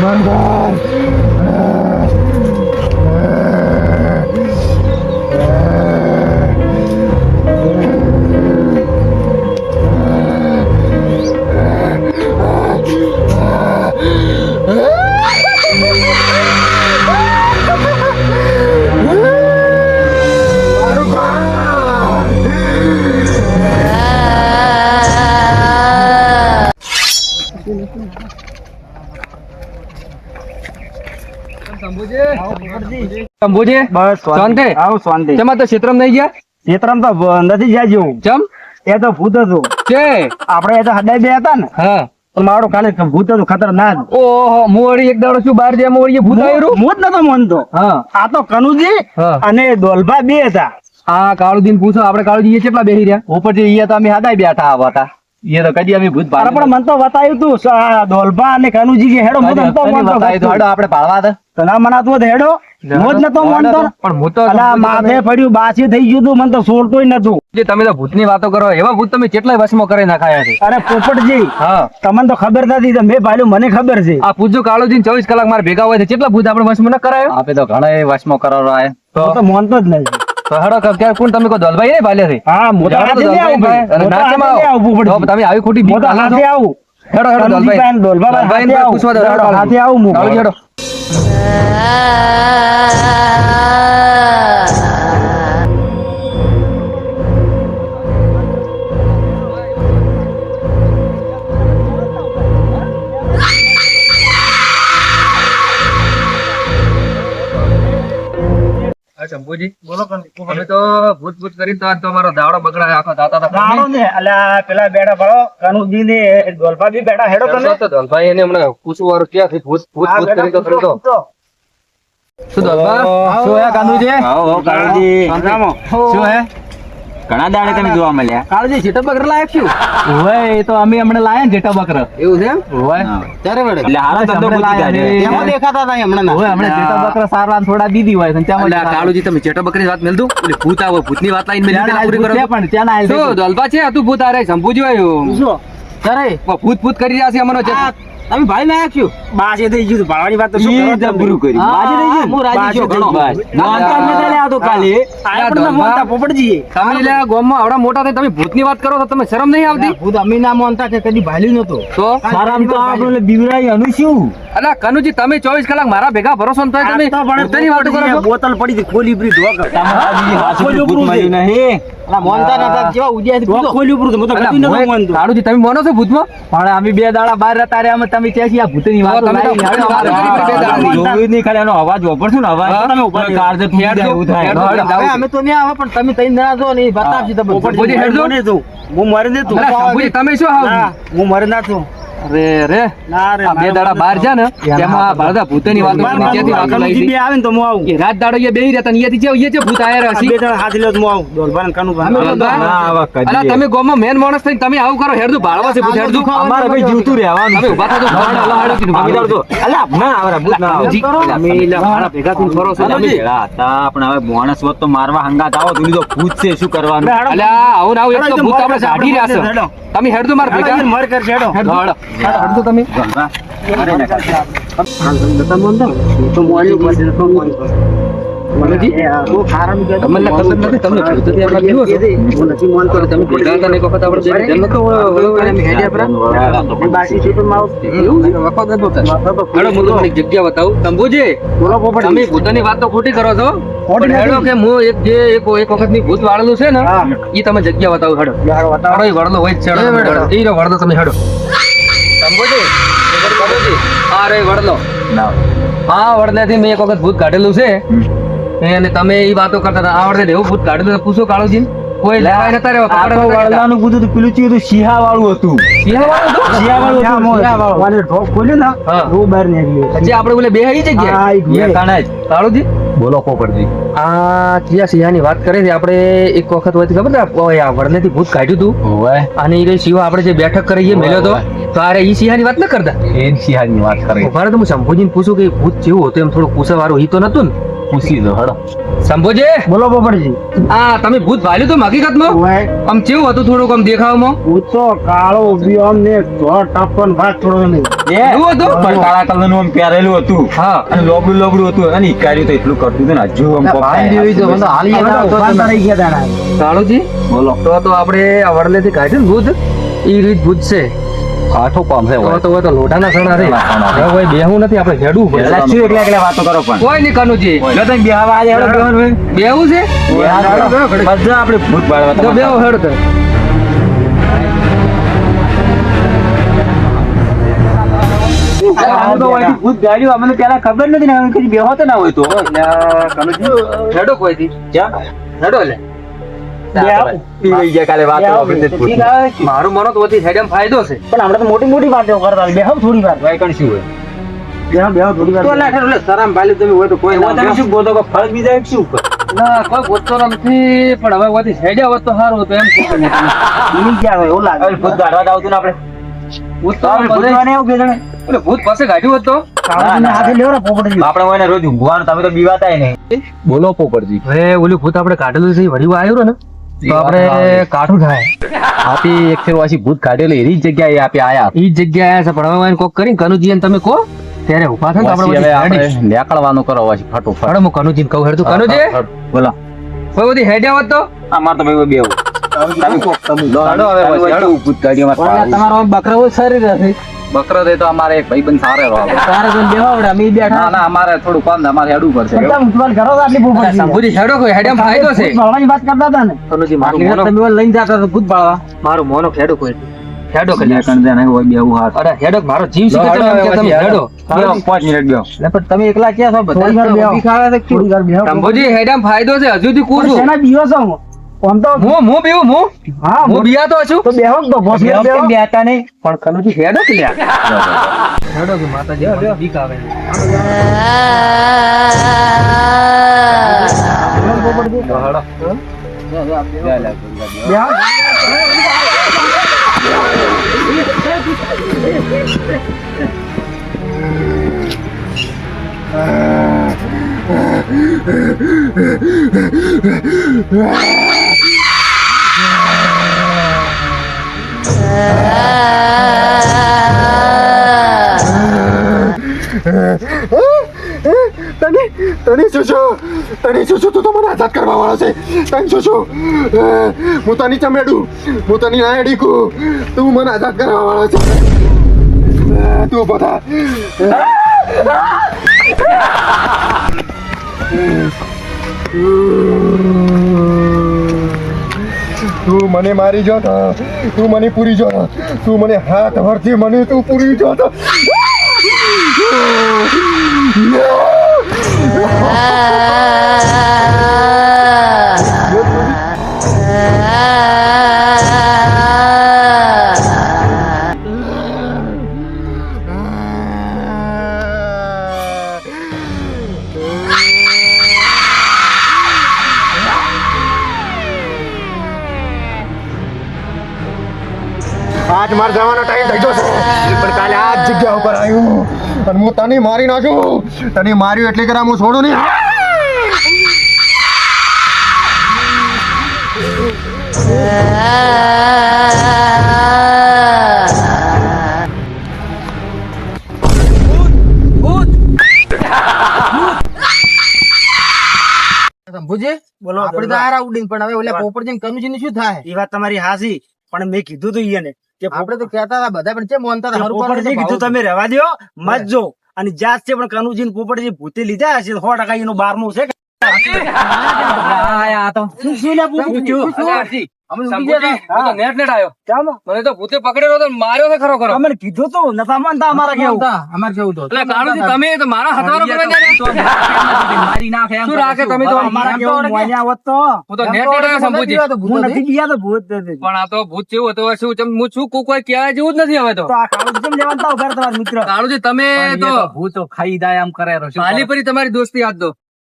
ઘર શંભુજી બસ શાંતિ? આવ શાંતિ. તેમાં તો ક્ષેત્રમ નહીં ગયા? ક્ષેત્રમ તો નથી જ્યાં જેવું. ચમ? એ તો ભૂત હતું. છે આપણે એ તો હડાઈ બે હતા ને. હા. પણ મારું ખાલી ભૂત હતું ખતરનાક. ઓહો મોડી એક દાડો શું બહાર જ્યાં મોડી ભૂત આવ્યું હું જ નતો માનતો. હા. આ તો કનુજી અને દોલભા બે હતા. હા કાળુદીન પૂછો આપણે કાળુજી કેટલા બેહી રહ્યા? ઉપરથી અહીંયા તો અમે હાદાય બેઠા આવા હતા એ તો કદી અમે ભૂત અરે પણ મને તો બતાવ્યું તું ડોલભા અને કનુજી હેડો મને તો નતો માનતો. આપણે પાડવા હતા તને મનાતું હેડો. હું જ નતો માનતો. પણ હું તો અલા માથે પડ્યું બાસી થઈ ગયું તું મને તો છોડતોય નતું. જે તમે તો ભૂતની વાતો કરો એવા ભૂત તમે કેટલાય વશમાં કરી નાખાયા છે? અરે પોપટજી હા. તમને તો ખબર નથી મેં ભાલ્યું મને ખબર છે. આ પૂછજો કાળુજી ચોવીસ કલાક મારે ભેગા હોય છે કેટલા ભૂત આપણે વશમાં ન કરાયો? આપે તો ઘણા વશમાં કરાવવા હું તો માનતો જ હેડો તમે કોઈ દલભાઈ છે? હા ભાઈ. ભાઈ. પોપટજી. તમે આવી ખોટી. હાથે આવું. હેડો હેડો દલભાઈ. ભાઈ, દોલભાઈ ભાઈ. પૂછવા દો, હેડો હાથે આવું. હું. હેડો. શંભુજી. અમે તો ભૂત ભૂત કરી તો તમારો દાડો બગડાય આખો દાતા ગાળો ને અલ્યા પેલા બેડા ભાળો કનુજી ને દોલભા બી બેડા હેડો તો દલભાઈ એને હમણાં પૂછવું વાળું ક્યાંથી ભૂત ભૂત ભૂત કરી તો કરી તો. શું દલભા શું હે કાનુજી આવો આવો કાળુજી શું હે? ઘણા દાડે તમે જોવા મળ્યા. કાળજી જેટા બકરા લાયક છું. ઓય તો અમે હમણાં લાયા ને જેટા બકરા. એવું છે એમ? ત્યારે વડે એટલે હારો ધંધો હમણાં ગોતી લાયા કાઢ્યો. છે. એમાં દેખાતા હતા હમણાં ઓય હમણાં જેટા બકરા સારા થોડા દીદી હોય છે ત્યાં કાળુજી તમે જેટા બકરી વાત મેલ દઉં એટલે ભૂત આવો ભૂતની વાત લાઈન મેલ પૂરી કરો. પણ ત્યાં શું દલભા છે? તું ભૂત આરે સંભુજી આવ્યો શું? ત્યારે ભૂત ભૂત કરી રહ્યા છે અમારો તમે ભાઈ છું બાસી થઈ ગયું ભાળવાની વાત તો શું ઈ કરો. બાસી થઈ ગયું? હું રાજી છું ઘણો. બસ. નોંધતા મે નતા લ્યા આ તો કાલે. આ પણ મોટા પોપડજી તમે લે ગોમમાં આવડા મોટા થઈ તમે ભૂતની વાત કરો તો તમે શરમ નહીં આવતી? ભૂત અમે ના માનતા કે કદી ભાલ્યું નતો તો? શરમ તો આપણે બીવરાઈ અનુ શું? અલા કનુજી તમે ચોવીસ કલાક મારા ભેગા ભરોસો ન થાય તમે ભૂતની વાતો કરો બોતલ પડી હતી ખોલી બ્રી ઢોક. હાસુથી ભૂત મળ્યું નહીં. તમે માનો છો ભૂતમાં? પણ અમે બે દાડા બહાર હતા રે અમે તમે ક્યાંથી આ ભૂતની વાતો નહીં ખાલી એનો અવાજ વાપરશું ને અવાજ તમે ઊભા તો રહ્યો. કાળજે એવું થાય. હેડજો, હેડજો. હવે અમે તો નહીં આવે પણ તમે તઈ ના જો ને બતાવજો તમને. પોપટજી હેડજો. મને તું. હું મરી ને તું. તમે શું હું મરી ના છું. રે રે. ના રે બે દાડા બહાર છે ને. તેમાં ભારત ભૂતની વાત નીચેથી વાતો કનુજી બે આવે ને તો હું આવું. રાત દાડો એ બેહી રહેતા ને અહીંયાથી જે જે ભૂત આયા આ બે દાડા હાથ લ્યો તો હું આવું. દોલભાન કનુભાન. દોલભાન? ના, આવા કદી. અલા, તમે ગોમાં મેન માણસ થઈને તમે આવું કરો હેડતું ભાળવા છે ભૂત હેડતું અમારે ભાઈ જીવતું રહેવાનું તમે ઊભા થજો ભાડો હલો હાડો કીધું ભાગી તો- અલા, ના આવરા, ભૂત ના આવો. એલા મારા ભેગા થઈને ફરો છે. અમે તમે. ભેળા હતા પણ હવે માણસ હોત તો મારવા હંગાત આવો તું તો ભૂત છે શું કરવાનું? અલા આવું ને આવું એક તો ભૂત આપણે કાઢી રહ્યા છે. હેડો. તમે હેડું મારા ભેગા. હેડો, મર કરશે, હેડો. હેડો, તમે ને ને વખત? વખત જગ્યા બતાવું. શંભુજી તમે પોતાની વાત તો ખોટી કરો છો હેડો કે હું એક જે એક એક વખતની ભૂત વાળેલું છે ને એ તમે જગ્યા બતાવો હેડો હેડો હોય છે હેડો તમે હેડો. શંભુજી શંભુજી આ રે વળલો આ વડલેથી મેં એક વખત ભૂત કાઢેલું છે. અને તમે ઈ વાતો કરતા હતા. આ વડલે એવું ભૂત કાઢેલું પૂછો કાળુજી કોઈ લેવાય નતા રહ્યો આ વડલાનું કૂદું હતું, પેલું ચિયું હતું, શિહાવાળું હતું. શિયાવાળું હતું? શિયાવાળું હતું, શિયાવાળું. વાને ઢોક ખોલ્યું ને? બહાર નીકળ્યો. પછી આપણે બોલે બે જગ્યા હા. કાળુજી? બોલો પોપટજી. આ કયા સિંહાની વાત કરે છે આપણે એક વખત હોય ખબર ને આ વડલેથી ભૂત કાઢ્યું હતું અને એ સિંહ આપણે જે બેઠક કરી એ મેલ્યો હતો તો આરે ઈ સિંહાની વાત ન કરતા? એ સિંહાની વાત કરે. મારે તો હું શંભુજીને પૂછું કે ભૂત જેવું હતું એમ થોડું પૂછવા વાળું ઈ તો નતું ને. પૂછી દો હડો શંભુજી બોલો પોપટજી આ તમે ભૂત ભાલ્યું તો હકીકતમાં? ઓય. આમ કેવું હતું થોડુંક આમ દેખાવમાં? ભૂત તો કાળો ઊભી આમ ને ધોળ ટપન ભાગ થોડો નહીં. એવું હતું? પણ કાળા કલરનું આમ પહેરેલું હતું. હા. અને લોબડું લોબડું હતું. અને ઈકાર્યું તો એટલું કરતું હતું ને. હજુ આમ ઊભા ગયા બોલો. તો તો આપણે આ વડલેથી કાઢ્યું ભૂત? ઈ રીત ભૂત છે. કાઠો કામ છે તો તો લોટાના સણા રે. હવે કોઈ બેહું નથી આપણે હેડું પડે. એટલે શું એકલા એકલા વાતો કરો પણ. કોઈ નહીં કનુજી. જો તમે બેહવા આજે હેડો બેહવાનું. બેહવું છે? બધા આપણે ભૂત પાડવા તો બેહો હેડો તો ભૂત અમને પેલા ખબર નથી ને બેહો તો ના હોય તો. હેડો કોઈ હેડો લે મારું મનો તો વધી હેડમ ફાયદો છે. પણ આપણે તો મોટી મોટી વાતો કરતા બેહો થોડી વાર. વાયકણ શું હોય? બેહો બેહો થોડી વાર. તો લે હેડો લે ભાલી તમે હોય તો કોઈ ના તમે શું ગોતો કે ફળ બીજા એક શું ઉપર? ના કોઈ ગોતતો નથી પણ હવે વધી હેડ્યા હોત તો સારું હતું એમ કહું છું મેં ગયા હોય એવું લાગે. ભૂત ગાડવા આવતું ને આપણે. ભૂત તો ભૂત બધે- જણે. પાસે કાઢ્યું હોત આપણે હોય ને રોજ ઊંઘવાનું તમે તો બીવાતા નહીં. બોલો પોપટજી. હવે ઓલું ભૂત આપણે કાઢેલું છે વળી આવ્યું ને. તો આપણે કાઠું થાય. આપી એક ફેર વાસી ભૂત કાઢેલી. એની જગ્યાએ આપી આયા. ઈ જગ્યાએ આયા છે. પણ હવે કોક કરીને કનુજી તમે કો ત્યારે ઊભા થાય આપણે હવે આપણે નેકળવાનું કરો વાસી ફટોફટ. હેડો હું કનુજીને કહું. હેડ તું કનુજી? બોલો. કોઈ બધી હેડ્યા આવત તો? અમાર તો ભાઈ બેવું. તમે કોક તમે લો હડો હવે વાસી હડો. ભૂત કાઢ્યો? તમારો બકરો શરીર હશે બકરો દે તો અમારે એક ભાઈબંધ સારો રહો કોઈ બેહો આવડે અમે ના બેઠા ના અમારે થોડું કામ અમારે હેડું પડશે. બધા મુસલમાન કરો તો આટલી પોપટજી સંભુજી હેડો કોઈ હેડ્યામ ફાયદો છે. ભણવાની વાત કરતા હતા ને? કનુજી મારું મોનો તમે લઈને જતા તો ભૂત બાળવા મારું મોનો ખેડો કોઈ. હેડો કરી કણ દે ને હોય બેવું હાથ અરે હેડો મારો જીવ છે હેડો, તમે કે તમે હેડો. બેહો, પાંચ મિનિટ બેહો. એટલે પણ તમે એકલા ક્યાં છો બધા? થોડી વાર બેહો. સંભુજી હેડ્યામ ફાયદો છે હજુ થી પણ કૂદું શેના છો? આમ તો હું હું પીવું હું? હા હું બિયાતો છું? તો બેહો તો બોસ બેહો બેહતા નહીં? પણ કનુજી હેડો કે લ્યા? હેડો કે માતાજી બીક આવે. બેહો. તને તને શું છું? તને શું છો? તું તો મને આઝાદ કરવા વાળો છે. તને શું છું? હું તને ચમેડું, હું તને ના એડીકું તું મને આઝાદ કરવા વાળો છે. તું બધા તું મને મારી જો તું મને પૂરી જો તું મને હાથ વરથી મને તું પૂરી જો તો આજ માર જવાનો ટાઈમ થઈ ગયો છે. પણ કાલે આ જ જગ્યા ઉપર આવ્યો અને હું તને મારી નાખું. તને માર્યું એટલે કરા હું છોડું નહીં. બોલો તો આરા ઉડીને પણ હવે ઓલા પોપટજી કનુજી શું થાય? એ વાત તમારી હાસી પણ મેં કીધું તું ઈને કે આપણે તો કહેતા હતા બધા પણ કેમ માનતા હતા? હરુ પોપટજી કીધું તમે રહેવા દ્યો મત જો. અને જાત છે પણ કનુજી ને પોપટજી ભૂતે લીધા હશે સો ટકા એનું બારમું છે. આયા તો શું શું લે પોપટજી? અમે ઊંઘી ગયા હતા. હું તો નેટ નેટ આવ્યો મને તો ભૂતે પકડેલો તો માર્યો છે ખરો ખરો. તમે કીધું તું નતા માનતા અમારા કેવું? અમારે કેવું તો? એટલે કાળુજી તમે તો મારા હથવારો કરવા ગયા શું રાખે તમે તો? અમારા કેવું? મોન્યા હોત તો હું તો નેટ નેટ આવ્યો શંભુજી હું નથી ગયા તો ભૂત પણ આ તો ભૂત જેવું હતો શું? ચમ હું છું કોઈ કહેવાય જેવું જ નથી હવે તો. તો આ કાળું કેમ લેવાના હતા ઉઘાડ તમારા મિત્ર? કાળુજી તમે તો ભૂત ખાઈ દાય આમ કરે પાલી પરી તમારી દોસ્તી યાદ દો.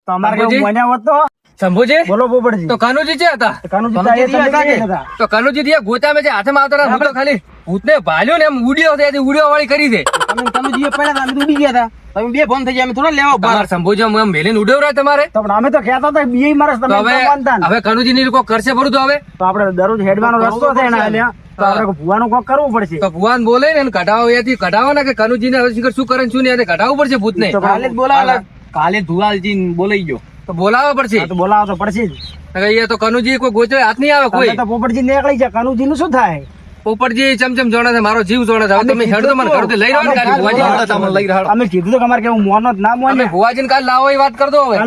તો અમારા કેવું તો શંભુજી બોલો પોપટજી તો કાનુજી છે હતા? કાનુજી કાનુજી તો એ હતા સમજી કે? ગયા હતા. તો કનુજી ગોતા મેં જે હાથે આવતા હતા ખાલી ભૂતને ભાલ્યો ને એમ ઉડ્યો છે ઉડ્યો વાળી કરી દે તમે કનુજીએ પડ્યા અમે ઉડી ગયા હતા. તમે બે ફોન થઈ ગયા અમે થોડા લેવા ઊભા તમારે સંભોજો એમ મેલીને ઉડ્યો તમારે? તો અમે તો કહેતા હતા બે માણસ તમે હવે માનતા હવે કનુજી ની કોઈ કરશે ભરું તો હવે? તો આપણે દરરોજ હેડવાનો રસ્તો છે એના હાલ્યા. તો આપણે ભૂવાનું કોક કરવું પડશે. તો ભુવાન બોલે ને કઢાવો એથી કઢાવો ને કે કનુજી ને હવે શું કરે ને શું નહીં એને કઢાવવું પડશે ભૂત ને કાલે જ બોલાવેલા. કાલે ધુવાલજી બોલાઈ ગયો. તો બોલાવો પડશે. તો બોલાવો તો પડશે જ. અહીંયા તો કનુજી કોઈ ગોચરે હાથ નહીં આવે કોઈ? તો પોપટજી નીકળી જાય. કનુજી નું શું થાય? પોપટજી ચમચમ જોડે છે મારો જીવ જોડે છે. તમે હેડ તો મને ઘરથી લઈ રહ્યો ને કાલે ભુવાજી અમે કીધું તો તમારે કેવું મોનો જ ના મોને ભુવાજી ને કાલ લાવો એ વાત કર દો હવે આ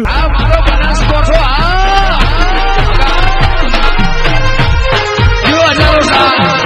જો અનરો સાલ